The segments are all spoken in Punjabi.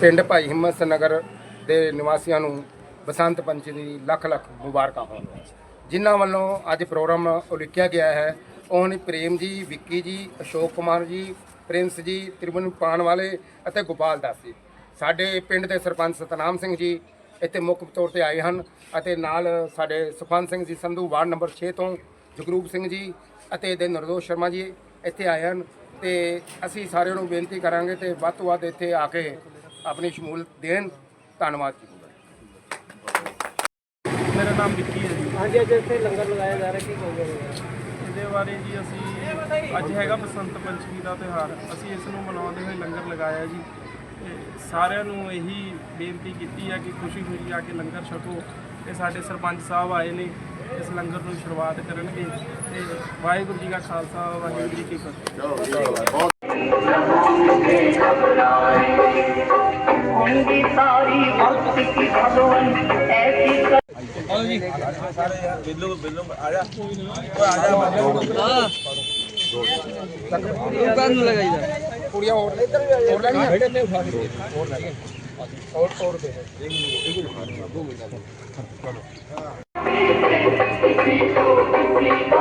ਪਿੰਡ ਭਾਈ ਹਿੰਮਤ ਨਗਰ ਦੇ ਨਿਵਾਸੀਆਂ ਨੂੰ ਬਸੰਤ ਪੰਚਮੀ ਦੀ ਲੱਖ ਲੱਖ ਮੁਬਾਰਕਾਂ ਹੋਣ। ਜਿਨ੍ਹਾਂ ਵੱਲੋਂ ਅੱਜ ਪ੍ਰੋਗਰਾਮ ਉਲੀਕਿਆ ਗਿਆ ਹੈ ਉਹ ਪ੍ਰੇਮ ਜੀ, ਵਿੱਕੀ ਜੀ, ਅਸ਼ੋਕ ਕੁਮਾਰ ਜੀ, ਪ੍ਰਿੰਸ ਜੀ, ਤ੍ਰਿਵਨ ਪਾਣ ਵਾਲੇ ਅਤੇ ਗੋਪਾਲ ਦਾਸ ਜੀ। ਸਾਡੇ ਪਿੰਡ ਦੇ ਸਰਪੰਚ ਸਤਨਾਮ ਸਿੰਘ ਜੀ ਇੱਥੇ ਮੁੱਖ ਤੌਰ ਤੇ ਆਏ ਹਨ ਅਤੇ ਨਾਲ ਸਾਡੇ ਸੁਖਵੰਤ ਸਿੰਘ ਜੀ ਸੰਧੂ ਵਾਰਡ ਨੰਬਰ 6 ਤੋਂ ਜਗਰੂਪ ਸਿੰਘ ਜੀ ਅਤੇ ਦੇ ਨਰਦੋਸ਼ ਸ਼ਰਮਾ ਜੀ ਇੱਥੇ ਆਏ ਹਨ ਤੇ ਅਸੀਂ ਸਾਰਿਆਂ ਨੂੰ ਬੇਨਤੀ ਕਰਾਂਗੇ ਤੇ ਵੱਧ ਤੋਂ ਵੱਧ ਇੱਥੇ ਆ ਕੇ ਆਪਣੀ ਸ਼ਮੂਲੀਅਤ ਦੇਣ ਧੰਨਵਾਦ ਜੀ। ਮੇਰਾ ਨਾਮ ਵਿੱਕੀ ਹੈ ਜੀ। ਹਾਂਜੀ ਅੱਜ ਇੱਥੇ ਲੰਗਰ ਲਗਾਇਆ ਜਾ ਰਿਹਾ ਕੀ ਕਹੋਗੇ? ਇਹਦੇ ਬਾਰੇ ਜੀ ਅਸੀਂ ਅੱਜ ਹੈਗਾ ਬਸੰਤ ਪੰਚਮੀ ਦਾ ਤਿਉਹਾਰ। ਅਸੀਂ ਇਸ ਨੂੰ ਮਨਾਉਂਦੇ ਹੋਏ ਲੰਗਰ ਲਗਾਇਆ ਜੀ। ਸਾਰਿਆਂ ਨੂੰ ਇਹੀ ਬੇਨਤੀ ਕੀਤੀ ਹੈ ਕਿ ਖੁਸ਼ੀ ਖੁਸ਼ੀ ਆ ਕੇ ਲੰਗਰ ਛਕੋ। ਤੇ ਸਾਡੇ ਸਰਪੰਚ ਸਾਹਿਬ ਆਏ ਨੇ ਇਸ ਲੰਗਰ ਨੂੰ ਸ਼ੁਰੂਆਤ ਕਰਨਗੇ। ਤੇ ਵਾਹਿਗੁਰੂ ਜੀ ਕਾ ਖਾਲਸਾ ਵਾਹਿਗੁਰੂ ਜੀ ਕੀ ਫਤਿਹ। होंगी सारी वक्त की भगवन ऐसी कर... ਇਹ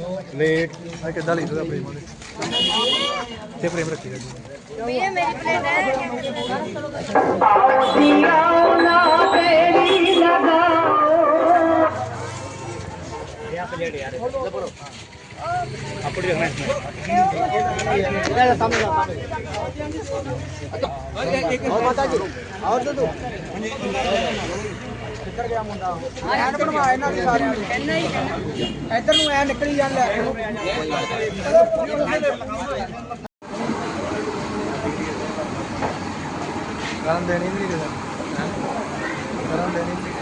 ਪਲੇਟ। ਆ ਕਿੱਦਾਂ ਲਈ ਦਾ ਪ੍ਰੇਮ ਵਾਲੇ ਤੇ ਪ੍ਰੇਮ ਰੱਖੀ ਦਾ ਜੀ। ਇਹ ਮੇਰੀ ਪਲੇਟ ਹੈ। ਆਓ ਦੀਆ ਨਾ ਤੇਰੀ ਲਗਾਓ ਇਹ ਪਲੇਟ ਯਾਰ ਬੋਲੋ அப்படி और बता जी और दे दो ਨਿਕਲ ਇੱਧਰ ਨੂੰ ਐ ਨਿਕਲੀ ਜਾਂਦਾ ਕਰਨ ਦੇਣੀ ਨਹੀਂ ਕਿਹਦਾ ਕਰਨ ਦੇਣੀ ਨਹੀਂ